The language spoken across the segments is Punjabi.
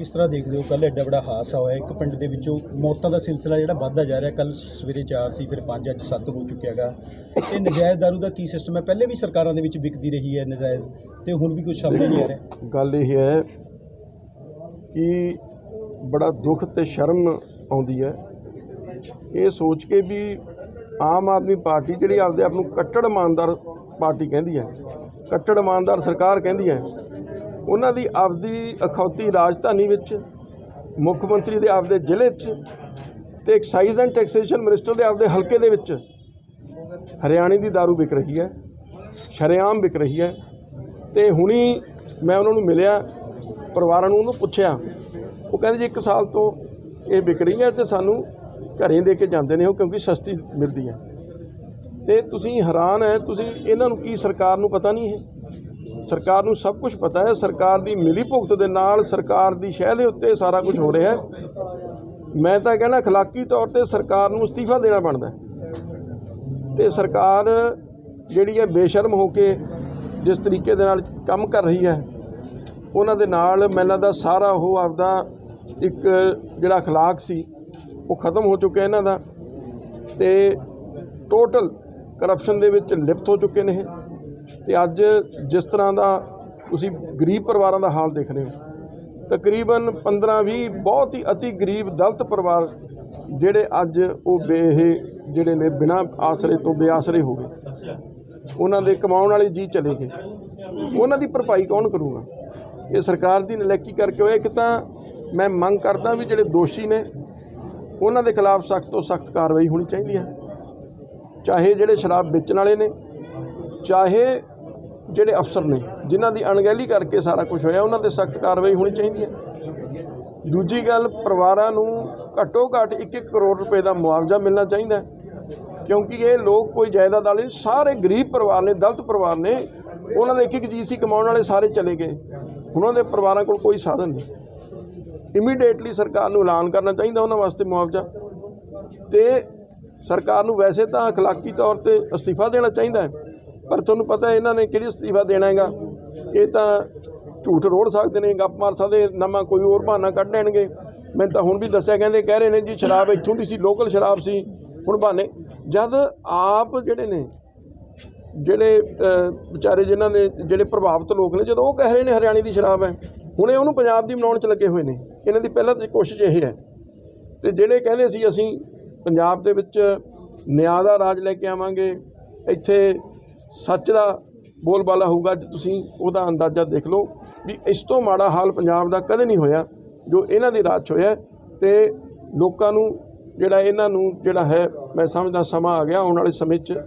ਕਿਸ ਤਰ੍ਹਾਂ ਦੇਖਦੇ ਹੋ? ਕੱਲ ਐਡਾ ਬੜਾ ਹਾਦਸਾ ਹੋਇਆ। ਇੱਕ ਪਿੰਡ ਦੇ ਵਿੱਚੋਂ ਮੌਤਾਂ ਦਾ ਸਿਲਸਿਲਾ ਜਿਹੜਾ ਵੱਧਦਾ ਜਾ ਰਿਹਾ। ਕੱਲ ਸਵੇਰੇ 4 ਸੀ, ਫਿਰ 5 ਅੱਜ 7 ਹੋ ਚੁੱਕਿਆ ਹੈਗਾ ਇਹ ਨਜਾਇਜ਼ ਦਾਰੂ ਦਾ ਕੀ ਸਿਸਟਮ ਹੈ? ਪਹਿਲੇ ਵੀ ਸਰਕਾਰਾਂ ਦੇ ਵਿੱਚ ਵਿਕਦੀ ਰਹੀ ਹੈ ਨਜਾਇਜ਼ ਤੇ ਹੁਣ ਵੀ ਕੁਝ ਸਾਹਮਣੇ ਨਹੀਂ ਆ ਰਿਹਾ। ਗੱਲ ਇਹ ਹੈ ਕਿ ਬੜਾ ਦੁੱਖ ਤੇ ਸ਼ਰਮ ਆਉਂਦੀ ਹੈ। ਇਹ ਸੋਚ ਕੇ ਵੀ ਆਮ ਆਦਮੀ ਪਾਰਟੀ ਜਿਹੜੀ ਆਪਦੇ ਆਪ ਨੂੰ ਕੱਟੜ ਇਮਾਨਦਾਰ ਪਾਰਟੀ ਕਹਿੰਦੀ ਹੈ, ਕੱਟੜ ਇਮਾਨਦਾਰ ਸਰਕਾਰ ਕਹਿੰਦੀ ਹੈ ਉਹਨਾਂ ਦੀ ਆਪਦੀ ਅਖੌਤੀ ਰਾਜਧਾਨੀ ਵਿੱਚ, ਮੁੱਖ ਮੰਤਰੀ ਦੇ ਆਪਦੇ ਜ਼ਿਲ੍ਹੇ 'ਚ ਤੇ ਐਕਸਾਈਜ਼ ਐਂਡ ਟੈਕਸੇਸ਼ਨ ਮਿਨਿਸਟਰ ਦੇ ਆਪਦੇ ਹਲਕੇ ਦੇ ਵਿੱਚ ਹਰਿਆਣੇ ਦੀ दारू ਵਿਕ ਰਹੀ ਹੈ, ਸ਼ਰੇਆਮ ਵਿਕ ਰਹੀ ਹੈ ਤੇ ਹੁਣੀ ਮੈਂ ਉਹਨਾਂ ਨੂੰ ਮਿਲਿਆ, ਪਰਿਵਾਰਾਂ ਨੂੰ ਉਹਨੂੰ ਪੁੱਛਿਆ, ਉਹ ਕਹਿੰਦੇ ਜੀ ਇੱਕ ਸਾਲ ਤੋਂ ਇਹ ਵਿਕ ਰਹੀ ਹੈ ਤੇ ਸਾਨੂੰ ਘਰੇ ਦੇ ਕੇ ਜਾਂਦੇ ਨੇ ਉਹ ਕਿਉਂਕਿ ਸਸਤੀ ਮਿਲਦੀ ਹੈ। ਤੇ ਤੁਸੀਂ ਹੈਰਾਨ ਹੈ, ਤੁਸੀਂ ਇਹਨਾਂ ਨੂੰ ਕੀ ਸਰਕਾਰ ਨੂੰ ਪਤਾ ਨਹੀਂ ਹੈ? ਸਰਕਾਰ ਨੂੰ ਸਭ ਕੁਝ ਪਤਾ ਹੈ ਸਰਕਾਰ ਦੀ ਮਿਲੀ ਭੁਗਤ ਦੇ ਨਾਲ ਸਰਕਾਰ ਦੀ ਸ਼ਹਿ ਦੇ ਉੱਤੇ ਸਾਰਾ ਕੁਝ ਹੋ ਰਿਹਾ ਹੈ ਮੈਂ ਤਾਂ ਕਹਿੰਦਾ اخلاقی ਤੌਰ ਤੇ ਸਰਕਾਰ ਨੂੰ ਅਸਤੀਫਾ ਦੇਣਾ ਬਣਦਾ ਹੈ ਤੇ ਸਰਕਾਰ ਜਿਹੜੀ ਹੈ ਬੇਸ਼ਰਮ ਹੋ ਕੇ ਜਿਸ ਤਰੀਕੇ ਦੇ ਨਾਲ ਕੰਮ ਕਰ ਰਹੀ ਹੈ ਉਹਨਾਂ ਦੇ ਨਾਲ ਮੈਨੂੰ ਲੱਗਦਾ ਸਾਰਾ ਉਹ ਆਪਦਾ ਇੱਕ ਜਿਹੜਾ اخلاق ਸੀ ਉਹ ਖਤਮ ਹੋ ਚੁੱਕਿਆ ਇਹਨਾਂ ਦਾ ਤੇ ਟੋਟਲ ਕਰਪਸ਼ਨ ਦੇ ਵਿੱਚ ਲਿਪਤ ਹੋ ਚੁੱਕੇ ਨੇ ਇਹ ਤੇ ਅੱਜ ਜਿਸ ਤਰ੍ਹਾਂ ਦਾ ਤੁਸੀਂ ਗਰੀਬ ਪਰਿਵਾਰਾਂ ਦਾ ਹਾਲ ਦੇਖ ਰਹੇ ਹੋ, ਤਕਰੀਬਨ 15-20 ਬਹੁਤ ਹੀ ਅਤੀ ਗਰੀਬ ਦਲਤ ਪਰਿਵਾਰ ਜਿਹੜੇ ਅੱਜ ਉਹ ਬੇ ਜਿਹੜੇ ਨੇ ਬਿਨਾਂ ਆਸਰੇ ਤੋਂ ਬੇਆਸਰੇ ਹੋ ਗਏ। ਉਹਨਾਂ ਦੇ ਕਮਾਉਣ ਵਾਲੇ ਜੀ ਚਲੇ ਗਏ। ਉਹਨਾਂ ਦੀ ਭਰਪਾਈ ਕੌਣ ਕਰੂਗਾ? ਇਹ ਸਰਕਾਰ ਦੀ ਨਲੈਕੀ ਕਰਕੇ ਹੋਇਆ। ਇੱਕ ਤਾਂ ਮੈਂ ਮੰਗ ਕਰਦਾ ਵੀ ਜਿਹੜੇ ਦੋਸ਼ੀ ਨੇ, ਉਹਨਾਂ ਦੇ ਖਿਲਾਫ ਸਖਤ ਤੋਂ ਸਖਤ ਕਾਰਵਾਈ ਹੋਣੀ ਚਾਹੀਦੀ ਹੈ। ਚਾਹੇ ਜਿਹੜੇ ਸ਼ਰਾਬ ਵੇਚਣ ਵਾਲੇ ਨੇ ਚਾਹੇ ਜਿਹੜੇ ਅਫਸਰ ਨੇ ਜਿਨ੍ਹਾਂ ਦੀ ਅਣਗਹਿਲੀ ਕਰਕੇ ਸਾਰਾ ਕੁਝ ਹੋਇਆ ਉਹਨਾਂ ਤੇ ਸਖਤ ਕਾਰਵਾਈ ਹੋਣੀ ਚਾਹੀਦੀ ਹੈ ਦੂਜੀ ਗੱਲ ਪਰਿਵਾਰਾਂ ਨੂੰ ਘੱਟੋ ਘੱਟ 1-1 ਕਰੋੜ ਰੁਪਏ ਦਾ ਮੁਆਵਜ਼ਾ ਮਿਲਣਾ ਚਾਹੀਦਾ ਹੈ ਕਿਉਂਕਿ ਇਹ ਲੋਕ ਕੋਈ ਜਾਇਦਾਦ ਵਾਲੇ ਨਹੀਂ, ਸਾਰੇ ਗਰੀਬ ਪਰਿਵਾਰ ਨੇ ਦਲਿਤ ਪਰਿਵਾਰ ਨੇ ਉਹਨਾਂ ਦੇ ਇੱਕ ਇੱਕ ਚੀਜ਼ ਸੀ ਕਮਾਉਣ ਵਾਲੇ ਸਾਰੇ ਚਲੇ ਗਏ ਉਹਨਾਂ ਦੇ ਪਰਿਵਾਰਾਂ ਕੋਲ ਕੋਈ ਸਾਧਨ ਨਹੀਂ ਇਮੀਡੀਏਟਲੀ ਸਰਕਾਰ ਨੂੰ ਐਲਾਨ ਕਰਨਾ ਚਾਹੀਦਾ ਉਹਨਾਂ ਵਾਸਤੇ ਮੁਆਵਜ਼ਾ ਤੇ ਸਰਕਾਰ ਨੂੰ ਵੈਸੇ ਤਾਂ اخلاقی ਤੌਰ ਤੇ ਅਸਤੀਫਾ ਦੇਣਾ ਚਾਹੀਦਾ ਹੈ ਪਰ ਤੁਹਾਨੂੰ ਪਤਾ ਇਹਨਾਂ ਨੇ ਕਿਹੜੀ ਅਸਤੀਫਾ ਦੇਣਾ ਹੈਗਾ? ਇਹ ਤਾਂ ਝੂਠ ਰੋੜ ਸਕਦੇ ਨੇ, ਗੱਪ ਮਾਰ ਸਕਦੇ, ਨਵਾਂ ਕੋਈ ਹੋਰ ਬਹਾਨਾ ਕੱਢ ਲੈਣਗੇ। ਮੈਨੂੰ ਤਾਂ ਹੁਣ ਵੀ ਦੱਸਿਆ, ਕਹਿੰਦੇ ਕਹਿ ਰਹੇ ਨੇ ਜੀ, ਸ਼ਰਾਬ ਇੱਥੋਂ ਦੀ ਸੀ ਲੋਕਲ ਸ਼ਰਾਬ ਸੀ, ਹੁਣ ਬਹਾਨੇ। ਜਦ ਆਪ ਜਿਹੜੇ ਨੇ, ਜਿਹੜੇ ਵਿਚਾਰੇ ਜਿਨ੍ਹਾਂ ਦੇ, ਜਿਹੜੇ ਪ੍ਰਭਾਵਿਤ ਲੋਕ ਨੇ, ਜਦੋਂ ਉਹ ਕਹਿ ਰਹੇ ਨੇ ਹਰਿਆਣੇ ਦੀ ਸ਼ਰਾਬ ਹੈ, ਹੁਣੇ ਉਹਨੂੰ ਪੰਜਾਬ ਦੀ ਬਣਾਉਣ 'ਚ ਲੱਗੇ ਹੋਏ ਨੇ। ਇਹਨਾਂ ਦੀ ਪਹਿਲਾਂ ਤਾਂ ਕੋਸ਼ਿਸ਼ ਇਹ ਹੈ। ਤੇ ਜਿਹੜੇ ਕਹਿੰਦੇ ਸੀ, ਅਸੀਂ ਪੰਜਾਬ ਦੇ ਵਿੱਚ ਨਿਆਂ ਦਾ ਰਾਜ ਲੈ ਕੇ ਆਵਾਂਗੇ, ਇੱਥੇ ਸੱਚ ਦਾ ਬੋਲਬਾਲਾ ਹੋਊਗਾ ਅੱਜ ਤੁਸੀਂ ਉਹਦਾ ਅੰਦਾਜ਼ਾ ਦੇਖ ਲਓ ਵੀ ਇਸ ਤੋਂ ਮਾੜਾ ਹਾਲ ਪੰਜਾਬ ਦਾ ਕਦੇ ਨਹੀਂ ਹੋਇਆ ਜੋ ਇਹਨਾਂ ਦੀ ਰਾਜ 'ਚ ਹੋਇਆ ਤੇ ਲੋਕਾਂ ਨੂੰ ਜਿਹੜਾ ਇਹਨਾਂ ਨੂੰ ਜਿਹੜਾ ਹੈ ਮੈਂ ਸਮਝਦਾ ਸਮਾਂ ਆ ਗਿਆ ਆਉਣ ਵਾਲੇ ਸਮੇਂ 'ਚ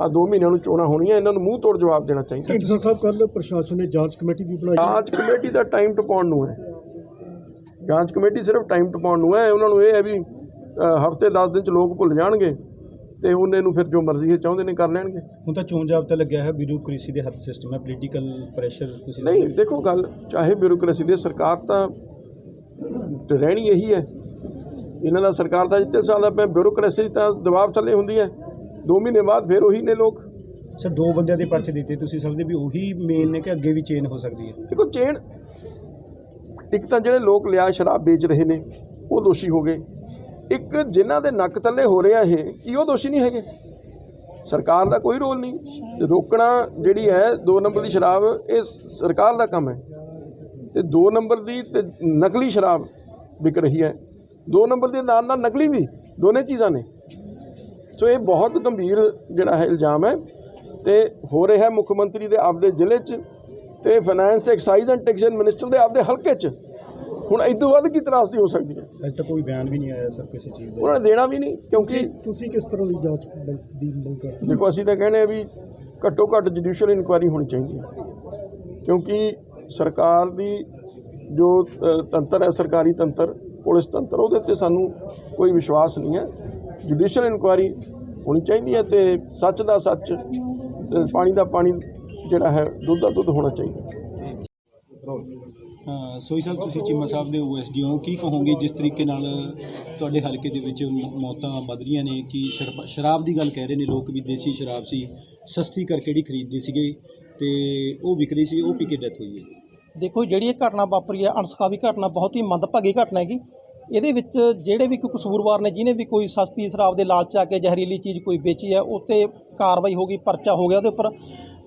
ਆ ਦੋ ਮਹੀਨਿਆਂ ਨੂੰ ਚੋਣਾਂ ਹੋਣੀਆਂ ਇਹਨਾਂ ਨੂੰ ਮੂੰਹ ਤੋੜ ਜਵਾਬ ਦੇਣਾ ਚਾਹੀਦਾ। ਢੀਂਡਸਾ ਸਾਹਿਬ ਕੱਲ ਪ੍ਰਸ਼ਾਸਨ ਨੇ ਜਾਂਚ ਕਮੇਟੀ ਵੀ ਬਣਾਈ। ਜਾਂਚ ਕਮੇਟੀ ਦਾ ਟਾਈਮ ਟਪਾਉਣ ਨੂੰ ਹੈ। ਜਾਂਚ ਕਮੇਟੀ ਸਿਰਫ ਟਾਈਮ ਟਪਾਉਣ ਨੂੰ ਹੈ ਉਹਨਾਂ ਨੂੰ ਇਹ ਹੈ ਵੀ ਹਫ਼ਤੇ 10 ਦਿਨ ਚ ਲੋਕ ਭੁੱਲ ਜਾਣਗੇ। ਤੇ ਉਹਨੇ ਨੂੰ ਫਿਰ ਜੋ ਮਰਜ਼ੀ ਇਹ ਚਾਹੁੰਦੇ ਨੇ ਕਰ ਲੈਣਗੇ। ਹੁਣ ਤਾਂ ਚੋਣ ਜਾਬਤਾ ਲੱਗਿਆ ਹੈ ਬਿਊਰੋਕ੍ਰੇਸੀ ਦੇ ਹੱਥ ਸਿਸਟਮ ਹੈ ਪੋਲੀਟੀਕਲ ਪ੍ਰੈਸ਼ਰ ਤੁਸੀਂ ਨਹੀਂ ਦੇਖੋ ਗੱਲ ਚਾਹੇ ਬਿਊਰੋਕ੍ਰੇਸੀ ਦੀ ਸਰਕਾਰ ਤਾਂ ਰਹਿਣੀ ਇਹੀ ਹੈ। ਇਹਨਾਂ ਦਾ ਸਰਕਾਰ ਦਾ ਜਿੱਤੇ ਸਾਲ ਦਾ ਬਿਊਰੋਕ੍ਰੇਸੀ ਤਾਂ ਦਬਾਅ ਥੱਲੇ ਹੁੰਦੀ ਹੈ। 2 ਮਹੀਨੇ ਬਾਅਦ ਫਿਰ ਉਹੀ ਨੇ ਲੋਕ। ਸਰ ਦੋ ਬੰਦਿਆਂ ਦੇ ਪਰਚੇ ਦਿੱਤੇ ਤੁਸੀਂ ਸਮਝਦੇ ਵੀ ਉਹੀ ਮੇਨ ਨੇ ਕਿ ਅੱਗੇ ਵੀ ਚੇਂਜ ਹੋ ਸਕਦੀ ਹੈ? ਦੇਖੋ ਚੇਨ ਇੱਕ ਤਾਂ ਜਿਹੜੇ ਲੋਕ ਲਿਆ ਸ਼ਰਾਬ ਵੇਚ ਰਹੇ ਨੇ ਉਹ ਦੋਸ਼ੀ ਹੋ ਗਏ। ਇੱਕ ਜਿਨ੍ਹਾਂ ਦੇ ਨੱਕ ਥੱਲੇ ਹੋ ਰਿਹਾ ਇਹ, ਕੀ ਉਹ ਦੋਸ਼ੀ ਨਹੀਂ ਹੈਗੇ? ਸਰਕਾਰ ਦਾ ਕੋਈ ਰੋਲ ਨਹੀਂ। ਰੋਕਣਾ ਜਿਹੜੀ ਹੈ, ਦੋ ਨੰਬਰ ਦੀ ਸ਼ਰਾਬ, ਇਹ ਸਰਕਾਰ ਦਾ ਕੰਮ ਹੈ। ਤੇ ਦੋ ਨੰਬਰ ਦੀ ਤੇ ਨਕਲੀ ਸ਼ਰਾਬ ਵਿਕ ਰਹੀ ਹੈ। ਦੋ ਨੰਬਰ ਦੇ ਨਾਲ ਨਾਲ ਨਕਲੀ ਵੀ, ਦੋਨੇ ਚੀਜ਼ਾਂ ਨੇ। ਸੋ ਇਹ ਬਹੁਤ ਗੰਭੀਰ ਜਿਹੜਾ ਹੈ ਇਲਜ਼ਾਮ ਹੈ। ਤੇ ਹੋ ਰਿਹਾ ਮੁੱਖ ਮੰਤਰੀ ਦੇ ਆਪਦੇ ਜ਼ਿਲ੍ਹੇ 'ਚ ਤੇ finance excise and taxation minister ਦੇ ਆਪਦੇ ਹਲਕੇ 'ਚ। ਹੁਣ ਇਸ ਤੋਂ ਵੱਧ ਕੀ ਤਰਾਸਦੀ ਹੋ ਸਕਦੀ ਹੈ? ਅਜੇ ਤੱਕ ਕੋਈ ਬਿਆਨ ਵੀ ਨਹੀਂ ਆਇਆ ਸਰ ਕਿਸੇ ਚੀਜ਼ ਦਾ। ਉਹਨਾਂ ਨੇ ਦੇਣਾ ਵੀ ਨਹੀਂ ਕਿਉਂਕਿ ਤੁਸੀਂ ਕਿਸ ਤਰ੍ਹਾਂ ਦੀ ਜਾਂਚ ਦੀ ਮੰਗ ਕਰਦੇ ਦੇਖੋ ਅਸੀਂ ਤਾਂ ਕਹਿੰਦੇ ਆ ਵੀ ਘੱਟੋ ਘੱਟ ਜੁਡੀਸ਼ੀਅਲ ਇਨਕੁਆਇਰੀ ਹੋਣੀ ਚਾਹੀਦੀ ਹੈ। ਕਿਉਂਕਿ ਸਰਕਾਰ ਦੀ ਜੋ ਤੰਤਰ ਹੈ ਸਰਕਾਰੀ ਤੰਤਰ ਪੁਲਿਸ ਤੰਤਰ ਉਹਦੇ ਉੱਤੇ ਸਾਨੂੰ ਕੋਈ ਵਿਸ਼ਵਾਸ ਨਹੀਂ ਹੈ। ਜੁਡੀਸ਼ੀਅਲ ਇਨਕੁਆਇਰੀ ਹੋਣੀ ਚਾਹੀਦੀ ਹੈ ਤੇ ਸੱਚ ਦਾ ਸੱਚ ਤੇ ਪਾਣੀ ਦਾ ਪਾਣੀ ਜਿਹੜਾ ਹੈ ਦੁੱਧ ਦਾ ਦੁੱਧ ਹੋਣਾ ਚਾਹੀਦਾ। ਹਾਂ ਸੋਈ ਸਾਹਿਬ, ਤੁਸੀਂ ਚੀਮਾ ਸਾਹਿਬ ਦੇ ਓਐਸਡੀ ਹੋ। ਕੀ ਕਹੋਗੇ ਜਿਸ ਤਰੀਕੇ ਨਾਲ ਤੁਹਾਡੇ ਹਲਕੇ ਦੇ ਵਿੱਚ ਮੌਤਾਂ ਵੱਧ ਰਹੀਆਂ ਨੇ? ਕਿ ਸ਼ਰਬ- ਸ਼ਰਾਬ ਦੀ ਗੱਲ ਕਹਿ ਰਹੇ ਨੇ ਲੋਕ ਵੀ ਦੇਸੀ ਸ਼ਰਾਬ ਸੀ। ਸਸਤੀ ਕਰਕੇ ਜਿਹੜੀ ਖਰੀਦਦੇ ਸੀਗੇ? ਤੇ ਉਹ ਵਿਕ ਰਹੀ ਸੀ, ਉਹ ਪੀ ਕੇ ਡੈਥ ਹੋਈ ਹੈ। ਦੇਖੋ, ਜਿਹੜੀ ਇਹ ਘਟਨਾ ਵਾਪਰੀ ਹੈ, ਅਣਸਖਾਵੀ ਘਟਨਾ, ਬਹੁਤ ਹੀ ਮੰਦਭਾਗੀ ਘਟਨਾ ਹੈਗੀ। ਇਹਦੇ ਵਿੱਚ ਜਿਹੜੇ ਵੀ ਕੋਈ ਕਸੂਰਵਾਰ ਨੇ, ਜਿਹਨੇ ਵੀ ਕੋਈ ਸਸਤੀ ਸ਼ਰਾਬ ਦੇ ਲਾਲਚ ਆ ਕੇ ਜ਼ਹਿਰੀਲੀ ਚੀਜ਼ ਕੋਈ ਵੇਚੀ ਹੈ, ਉਹ 'ਤੇ ਕਾਰਵਾਈ ਹੋ ਗਈ, ਪਰਚਾ ਹੋ ਗਿਆ ਉਹਦੇ ਉੱਪਰ।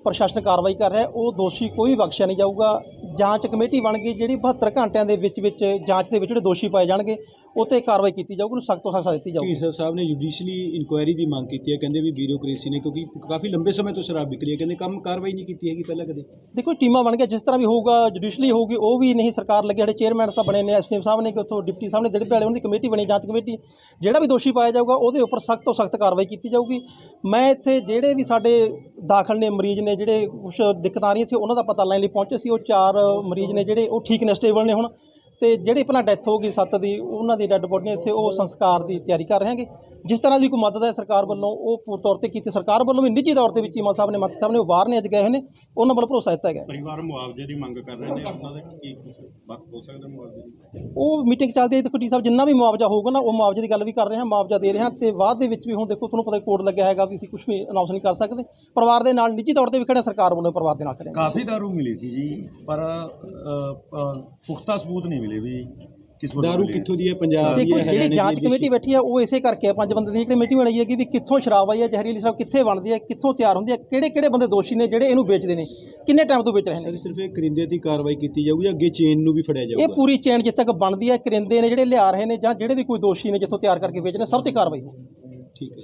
ਪ੍ਰਸ਼ਾਸਨ ਕਾਰਵਾਈ ਕਰ ਰਿਹਾ ਉਹ ਦੋਸ਼ੀ ਕੋਈ ਬਖਸ਼ਿਆ ਨਹੀਂ ਜਾਊਗਾ। ਜਾਂਚ ਕਮੇਟੀ ਬਣ ਗਈ ਜਿਹੜੀ 72 ਘੰਟਿਆਂ ਦੇ ਵਿੱਚ ਵਿੱਚ ਜਾਂਚ ਦੇ ਵਿੱਚ ਜਿਹੜੇ ਦੋਸ਼ੀ ਪਾਏ ਜਾਣਗੇ। ਉਹ 'ਤੇ ਕਾਰਵਾਈ ਕੀਤੀ ਜਾਊਗੀ ਉਹਨੂੰ ਸਖਤ ਤੋਂ ਸਖਤ ਸਜ਼ਾ ਦਿੱਤੀ ਜਾਊਗੀ। ਢੀਂਡਸਾ ਸਾਹਿਬ ਨੇ ਜੁਡੀਸ਼ੀਅਲੀ ਇਨਕੁਆਇਰੀ ਦੀ ਮੰਗ ਕੀਤੀ ਹੈ ਕਹਿੰਦੇ ਵੀ ਬਿਊਰੋਕ੍ਰੇਸੀ ਨੇ ਕਿਉਂਕਿ ਕਾਫੀ ਲੰਬੇ ਸਮੇਂ ਤੋਂ ਸ਼ਰਾਬ ਵਿਕ ਰਹੀ ਹੈ ਕਹਿੰਦੇ ਕੰਮ ਕਾਰਵਾਈ ਨਹੀਂ ਕੀਤੀ ਹੈਗੀ ਪਹਿਲਾਂ ਕਦੇ। ਦੇਖੋ ਟੀਮਾਂ ਬਣ ਗਿਆ ਜਿਸ ਤਰ੍ਹਾਂ ਵੀ ਹੋਊਗਾ ਜੁਡੀਸ਼ਲੀ ਹੋਊਗੀ ਉਹ ਵੀ ਨਹੀਂ ਸਰਕਾਰ ਲੱਗੇ ਜਿਹੜੇ ਚੇਅਰਮੈਨ ਤਾਂ ਬਣੇ ਨੇ ਐਸਪੀਐਮ ਸਾਹਿਬ ਨੇ ਕਿ ਉੱਥੋਂ ਡਿਪਟੀ ਸਾਹਿਬ ਨੇ ਜਿਹੜੇ ਵਾਲੇ ਉਹਨਾਂ ਦੀ ਕਮੇਟੀ ਬਣੀ ਜਾਂਚ ਕਮੇਟੀ ਜਿਹੜਾ ਵੀ ਦੋਸ਼ੀ ਪਾਇਆ ਜਾਊਗਾ ਉਹਦੇ ਉੱਪਰ ਸਖਤ ਤੋਂ ਸਖਤ ਕਾਰਵਾਈ ਕੀਤੀ ਜਾਊਗੀ। ਮੈਂ ਇੱਥੇ ਜਿਹੜੇ ਵੀ ਸਾਡੇ ਦਾਖਲ ਨੇ ਮਰੀਜ਼ ਨੇ ਜਿਹੜੇ ਕੁਝ ਦਿੱਕਤਾਂ ਆ ਰਹੀਆਂ ਸੀ ਉਹਨਾਂ ਦਾ ਪਤਾ ਲੈਣ ਲਈ ਪਹੁੰਚੇ ਸੀ ਉਹ ਚਾਰ ਮਰੀਜ਼ ਨੇ ਜਿਹੜੇ ਉਹ ਠੀਕ ਨੇ ਸਟੇਬਲ ਨੇ ਹੁਣ। ਤੇ ਜਿਹੜੇ ਪਹਿਲਾਂ ਡੈਥ ਹੋ ਗਈ ਸੱਤ ਦੀ, ਉਹਨਾਂ ਦੀ ਡੈੱਡ ਬੋਡੀਆਂ ਇੱਥੇ ਉਹ ਸੰਸਕਾਰ ਦੀ ਤਿਆਰੀ ਕਰ ਰਹੇ ਹਾਂਗੇ। ਜਿਸ ਤਰ੍ਹਾਂ ਦੀ ਕੋਈ ਮਦਦ ਹੈ ਸਰਕਾਰ ਵੱਲੋਂ, ਉਹ ਪੂਰ ਤੌਰ ਤੇ ਕੀਤੀ। ਸਰਕਾਰ ਵੱਲੋਂ ਵੀ ਨਿੱਜੀ ਤੌਰ ਤੇ ਵੀ ਚੀਮਾ ਸਾਹਿਬ ਨੇ ਮੰਤਰੀ ਸਾਹਿਬ ਨੇ ਉਹ ਬਾਹਰ ਨੇ, ਅੱਜ ਗਏ ਹੋਏ ਨੇ, ਉਹਨਾਂ ਵੱਲੋਂ ਭਰੋਸਾ ਦਿੱਤਾ ਗਿਆ। ਪਰਿਵਾਰ ਮੁਆਵਜ਼ੇ ਦੀ ਮੰਗ ਕਰ ਰਹੇ ਨੇ, ਉਹਨਾਂ ਦਾ ਕੀ ਸਕਦਾ ਮੁਆਵਜ਼ੇ ਦੀ ਉਹ ਮੀਟਿੰਗ ਚੱਲਦੀ ਹੈ ਦੇਖੋ ਡੀ ਸਾਹਿਬ ਜਿੰਨਾ ਵੀ ਮੁਆਵਜ਼ਾ ਹੋਊਗਾ ਨਾ ਉਹ ਮੁਆਵਜ਼ੇ ਦੀ ਗੱਲ ਵੀ ਕਰ ਰਹੇ ਹਾਂ ਮੁਆਵਜ਼ਾ ਦੇ ਰਹੇ ਹਾਂ ਤੇ ਬਾਅਦ ਦੇ ਵਿੱਚ ਵੀ ਹੁਣ ਦੇਖੋ ਤੁਹਾਨੂੰ ਪਤਾ ਕੋਡ ਲੱਗਿਆ ਹੈਗਾ ਵੀ ਅਸੀਂ ਕੁਝ ਵੀ ਅਨਾਉਂਸ ਨਹੀਂ ਕਰ ਸਕਦੇ ਪਰਿਵਾਰ ਦੇ ਨਾਲ ਨਿੱਜੀ ਤੌਰ ਤੇ ਵੀ ਖੜੇ ਸਰਕਾਰ ਵੱਲੋਂ ਪਰਿਵਾਰ ਦੇ ਨਾਲ ਖੜੇ ਹਾਂ। ਕਾਫੀ ਦਾਰੂ ਮਿਲੀ ਸੀ ਜੀ ਪਰ ਪੁਖਤਾ ਸਬੂਤ ਨਹੀਂ ਮਿਲੇ ਵੀ ਕਿਸ ਵੱਲੋਂ ਦਾਰੂ ਮਿਲੀ ਹੈ। ਕਿੱਥੋਂ ਦੀ ਹੈ? ਪੰਜਾਬ ਦੀ ਦੇਖੋ ਹੈ ਜਿਹੜੀ ਹਰਿਆਣੇ ਜਾਂਚ ਦੀ ਹੈ, ਕਮੇਟੀ ਬੈਠੀ ਹੈ ਉਹ ਇਸੇ ਕਰਕੇ ਹੈ ਪੰਜ ਬੰਦੇ ਦੀ। ਜਿਹੜੀ ਕਮੇਟੀ ਬਣਾਈ ਹੈਗੀ ਵੀ ਕਿੱਥੋਂ ਸ਼ਰਾਬ ਆਈ ਹੈ ਜ਼ਹਿਰੀਲੀ ਸ਼ਰਾਬ ਕਿੱਥੇ ਬਣਦੀ ਹੈ ਕਿੱਥੋਂ ਤਿਆਰ ਹੁੰਦੀ ਹੈ ਕਿਹੜੇ ਕਿਹੜੇ ਬੰਦੇ ਦੋਸ਼ੀ ਨੇ ਜਿਹੜੇ ਇਹਨੂੰ ਵੇਚਦੇ ਨੇ ਕਿੰਨੇ ਟਾਈਮ ਤੋਂ ਵੇਚ ਰਹੇ ਨੇ? ਸਰ ਸਿਰਫ ਇਹ ਕਰਿੰਦੇ ਦੀ ਕਾਰਵਾਈ ਕੀਤੀ ਜਾਊਗੀ ਅੱਗੇ ਚੇਨ ਨੂੰ ਵੀ ਫੜਿਆ ਇਹ ਜਾਊਗਾ ਪੂਰੀ ਚੇਨ ਜਿੱਥੇ ਤੱਕ ਬਣਦੀ ਹੈ ਕਰਿੰਦੇ ਨੇ ਜਿਹੜੇ ਲਿਆ ਰਹੇ ਨੇ ਜਾਂ ਜਿਹੜੇ ਵੀ ਕੋਈ ਦੋਸ਼ੀ ਨੇ ਜਿੱਥੋਂ ਤਿਆਰ ਕਰਕੇ ਵੇਚਣੇ ਸਭ ਤੇ ਕਾਰਵਾਈ ਹੋਊ। ਠੀਕ ਹੈ।